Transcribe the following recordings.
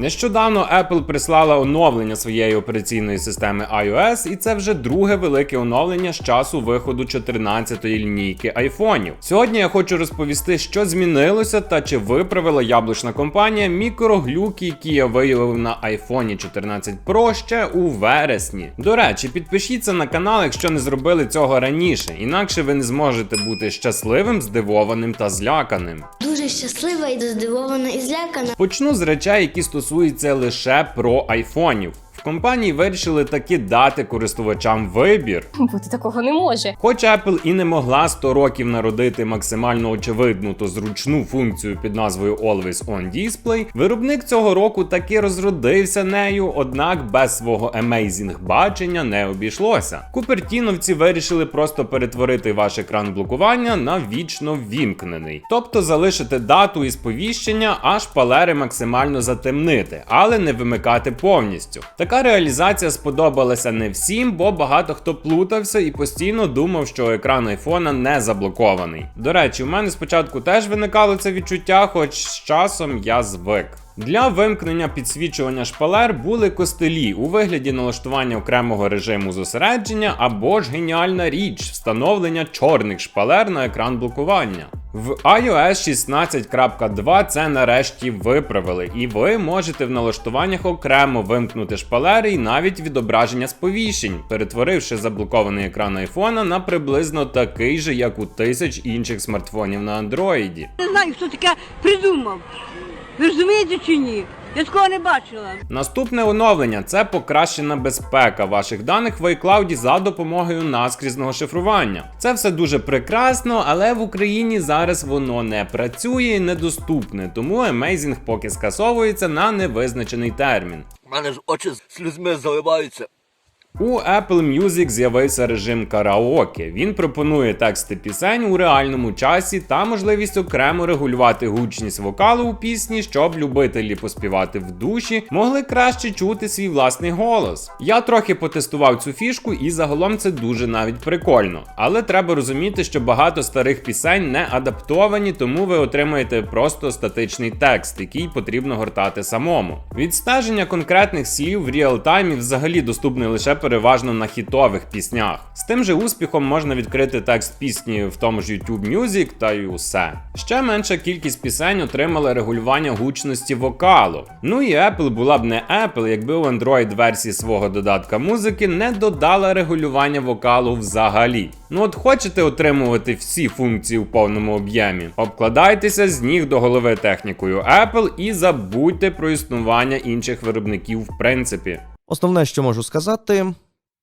Нещодавно Apple прислала оновлення своєї операційної системи iOS, і це вже друге велике оновлення з часу виходу 14-ї лінійки айфонів. Сьогодні я хочу розповісти, що змінилося та чи виправила яблучна компанія мікроглюки, які я виявив на iPhone 14 Pro ще у вересні. До речі, підпишіться на канал, якщо не зробили цього раніше, інакше ви не зможете бути щасливим, здивованим та зляканим. Щаслива і здивована і злякана. Почну з речей, які стосуються лише про айфонів. В компанії вирішили таки дати користувачам вибір. Бути такого не може. Хоч Apple і не могла 100 років народити максимально очевидну та зручну функцію під назвою Always On Display, виробник цього року таки розродився нею, однак без свого amazing бачення не обійшлося. Купертіновці вирішили просто перетворити ваш екран блокування на вічно вімкнений, тобто залишити дату і сповіщення, аж палери максимально затемнити, але не вимикати повністю. Така реалізація сподобалася не всім, бо багато хто плутався і постійно думав, що екран айфона не заблокований. До речі, у мене спочатку теж виникало це відчуття, хоч з часом я звик. Для вимкнення підсвічування шпалер були костелі у вигляді налаштування окремого режиму зосередження або ж геніальна річ встановлення чорних шпалер на екран блокування. В iOS 16.2 це нарешті виправили, і ви можете в налаштуваннях окремо вимкнути шпалери і навіть відображення сповіщень, перетворивши заблокований екран айфона на приблизно такий же, як у тисяч інших смартфонів на андроїді. Не знаю, хто таке придумав. Ви розумієте чи ні? Я такого не бачила. Наступне оновлення це покращена безпека ваших даних в iCloud за допомогою наскрізного шифрування. Це все дуже прекрасно, але в Україні зараз воно не працює і недоступне, тому Amazing поки скасовується на невизначений термін. У мене ж очі з слізьми заливаються. У Apple Music з'явився режим караоке. Він пропонує тексти пісень у реальному часі та можливість окремо регулювати гучність вокалу у пісні, щоб любителі поспівати в душі могли краще чути свій власний голос. Я трохи потестував цю фішку, і загалом це дуже навіть прикольно. Але треба розуміти, що багато старих пісень не адаптовані, тому ви отримаєте просто статичний текст, який потрібно гортати самому. Відстеження конкретних слів в реалтаймі взагалі доступне лише переважно на хітових піснях. З тим же успіхом можна відкрити текст пісні в тому ж YouTube Music та й усе. Ще менша кількість пісень отримала регулювання гучності вокалу. Ну і Apple була б не Apple, якби у Android версії свого додатка музики не додала регулювання вокалу взагалі. Ну от хочете отримувати всі функції у повному об'ємі, обкладайтеся з ніг до голови технікою Apple і забудьте про існування інших виробників в принципі. Основне, що можу сказати,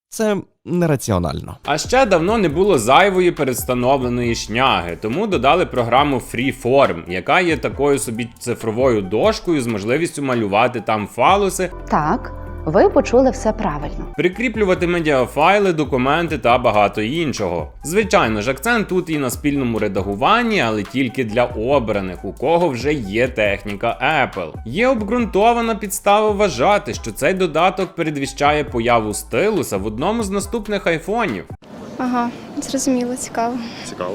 це нераціонально. А ще давно не було зайвої передстановленої шняги, тому додали програму Freeform, яка є такою собі цифровою дошкою з можливістю малювати там фалуси, Так, ви почули все правильно. прикріплювати медіафайли, документи та багато іншого. Звичайно ж, акцент тут і на спільному редагуванні, але тільки для обраних, у кого вже є техніка Apple. Є обґрунтована підстава вважати, що цей додаток передвіщає появу стилуса в одному з наступних айфонів. Ага, зрозуміло, цікаво. Цікаво.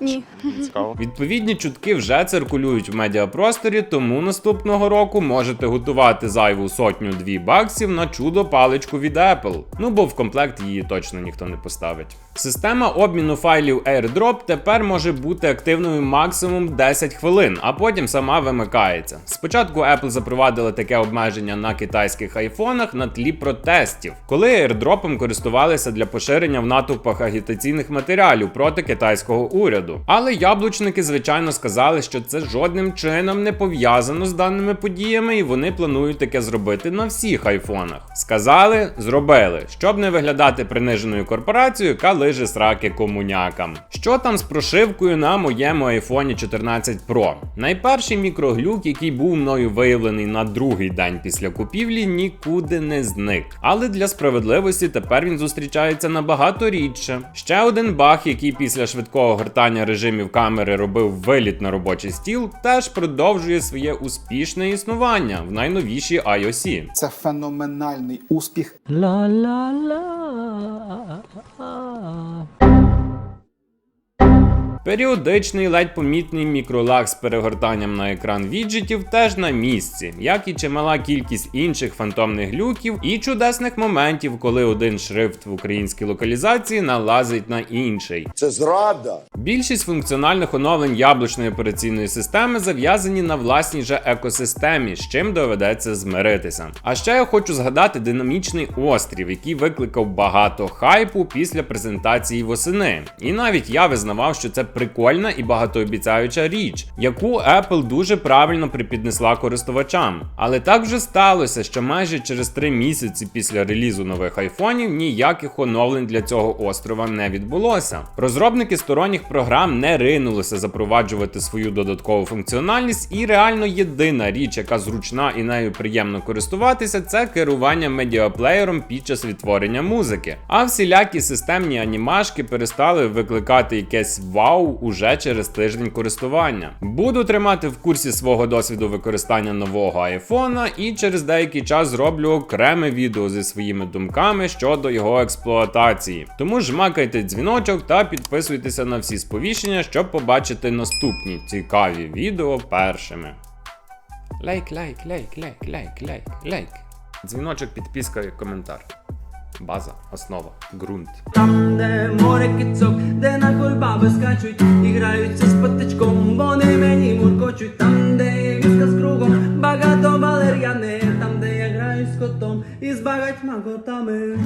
Ні. Цікаво. Відповідні чутки вже циркулюють в медіапросторі, тому наступного року можете готувати зайву сотню дві баксів на чудо паличку від Apple. Ну бо в комплект її точно ніхто не поставить. Система обміну файлів AirDrop тепер може бути активною максимум 10 хвилин, а потім сама вимикається. Спочатку Apple запровадила таке обмеження на китайських айфонах на тлі протестів, коли AirDrop користувалися для поширення в натовпах агітаційних матеріалів проти китайського уряду. Але яблучники, звичайно, сказали, що це жодним чином не пов'язано з даними подіями, і вони планують таке зробити на всіх айфонах. Сказали, зробили, щоб не виглядати приниженою корпорацією, яка лиже сраки комунякам. Що там з прошивкою на моєму iPhone 14 Pro? Найперший мікроглюк, який був мною виявлений на другий день після купівлі, нікуди не зник. Але для справедливості тепер він зустрічається набагато рідше. Ще один баг, який після швидкого гортання режимів камери робив виліт на робочий стіл, теж продовжує своє успішне існування в найновішій iOS. Це феноменальний успіх. Періодичний ледь помітний мікролаг з перегортанням на екран віджитів теж на місці, як і чимала кількість інших фантомних глюків і чудесних моментів, коли один шрифт в українській локалізації налазить на інший. Це зрада. Більшість функціональних оновлень яблучної операційної системи зав'язані на власній же екосистемі, з чим доведеться змиритися. А ще я хочу згадати динамічний острів, який викликав багато хайпу після презентації восени. І навіть я визнавав, що це прикольна і багатообіцяюча річ, яку Apple дуже правильно припіднесла користувачам. Але так вже сталося, що майже через 3 місяці після релізу нових айфонів ніяких оновлень для цього острова не відбулося. Розробники сторонніх програм не ринулися запроваджувати свою додаткову функціональність, і реально єдина річ, яка зручна і нею приємно користуватися, це керування медіаплеєром під час відтворення музики. А всілякі системні анімашки перестали викликати якесь вау уже через тиждень користування. Буду тримати в курсі свого досвіду використання нового айфона і через деякий час зроблю окреме відео зі своїми думками щодо його експлуатації. Тому жмакайте дзвіночок та підписуйтеся на всі сповіщення, щоб побачити наступні цікаві відео першими. Лайк, лайк, лайк, лайк, лайк, лайк, лайк. Дзвіночок, підписка і коментар. База, основа, ґрунт. Там, де море кицок, де кульбаби скачуть, і граються з патичком, вони мені муркочуть, там, де є візка з кругом, багато валер'яни, там, де я граю з котом і з багатьма котами.